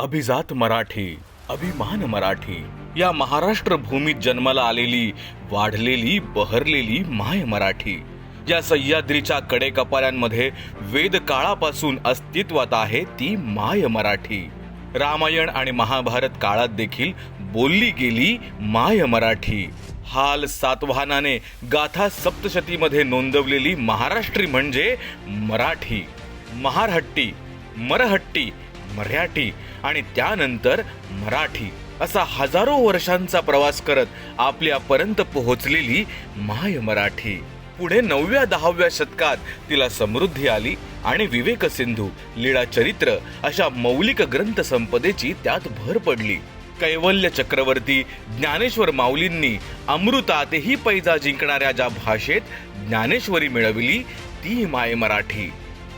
अभिजात मराठी अभिमान मराठी. या महाराष्ट्र भूमीत जन्माला आलेली वाढलेली बहरलेली माय मराठी. या सह्याद्रीच्या कडेकपाऱ्यांमध्ये वेद काळापासून अस्तित्वात आहे ती माय मराठी. रामायण आणि महाभारत काळात देखील बोलली गेली माय मराठी. हाल सातवाहनाने गाथा सप्तशतीमध्ये नोंदवलेली महाराष्ट्री म्हणजे मराठी. महारहट्टी मरहट्टी मराठी आणि त्यानंतर मराठी असा हजारो वर्षांचा प्रवास करत आपल्यापर्यंत पोहोचलेली माय मराठी. पुढे नवव्या दहाव्या शतकात तिला समृद्धी आली आणि विवेक सिंधू लीळा चरित्र अशा मौलिक ग्रंथ संपदेची त्यात भर पडली. कैवल्य चक्रवर्ती ज्ञानेश्वर माऊलींनी अमृतातही पैजा जिंकणाऱ्या ज्या भाषेत ज्ञानेश्वरी मिळविली ती माय मराठी.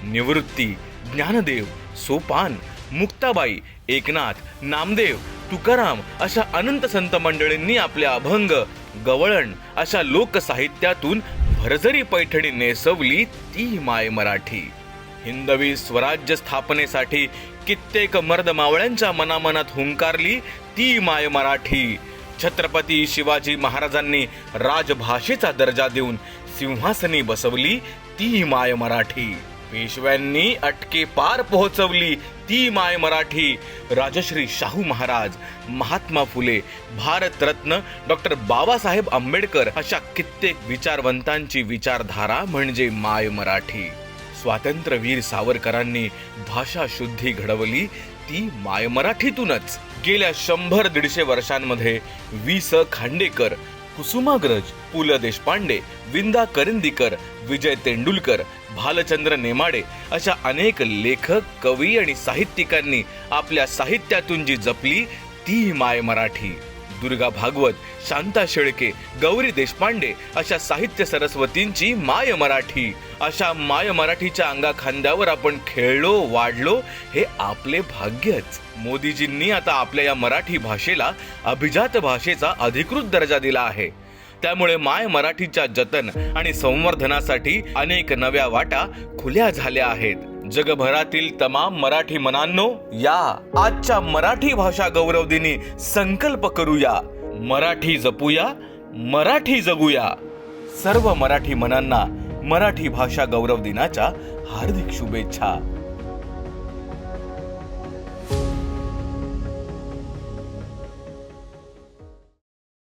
निवृत्ती ज्ञानदेव सोपान मुक्ताबाई एकनाथ नामदेव तुकाराम अशा अनंत संत मंडळींनी आपल्या अभंग गवळण अशा लोकसाहित्यातून भरजरी पैठणी नेसवली ती माय मराठी. हिंदवी स्वराज्य स्थापनेसाठी कित्येक मर्द मावळ्यांच्या मनामनात हुंकारली ती माय मराठी. छत्रपती शिवाजी महाराजांनी राजभाषेचा दर्जा देऊन सिंहासनी बसवली ती माय मराठी. पेशव्यांनी अटके पार पोहोचवली ती माय मराठी. राजश्री शाहू महाराज महात्मा फुले भारतरत्न डॉक्टर बाबासाहेब आंबेडकर अशा कित्येक विचारवंतांची विचारधारा म्हणजे माय मराठी. स्वातंत्र्यवीर सावरकरांनी भाषा शुद्धी घडवली ती माय मराठीतूनच. गेल्या शंभर दीडशे वर्षांमध्ये वि स खांडेकर कुसुमाग्रज पु ल देशपांडे विंदा करंदीकर विजय तेंडुलकर भालचंद्र नेमाडे अशा अनेक लेखक कवी आणि साहित्यिकांनी आपल्या साहित्यातून जी जपली ती माय मराठी. दुर्गा भागवत शांता शेळके गौरी देशपांडे अशा साहित्य सरस्वतींची माय मराठी. अशा माय मराठीच्या अंगा खांद्यावर आपण खेळलो वाढलो हे आपले भाग्यच. मोदीजींनी आता आपल्या या मराठी भाषेला अभिजात भाषेचा अधिकृत दर्जा दिला आहे. त्यामुळे माय मराठीच्या जतन आणि संवर्धनासाठी अनेक नव्या वाटा खुल्या झाल्या आहेत. जगभरातील तमाम मराठी मनांनो या आजच्या मराठी भाषा गौरव दिनी संकल्प करूया. मराठी जपूया मराठी जगूया. सर्व मराठी मनांना मराठी भाषा गौरव दिनाच्या हार्दिक शुभेच्छा.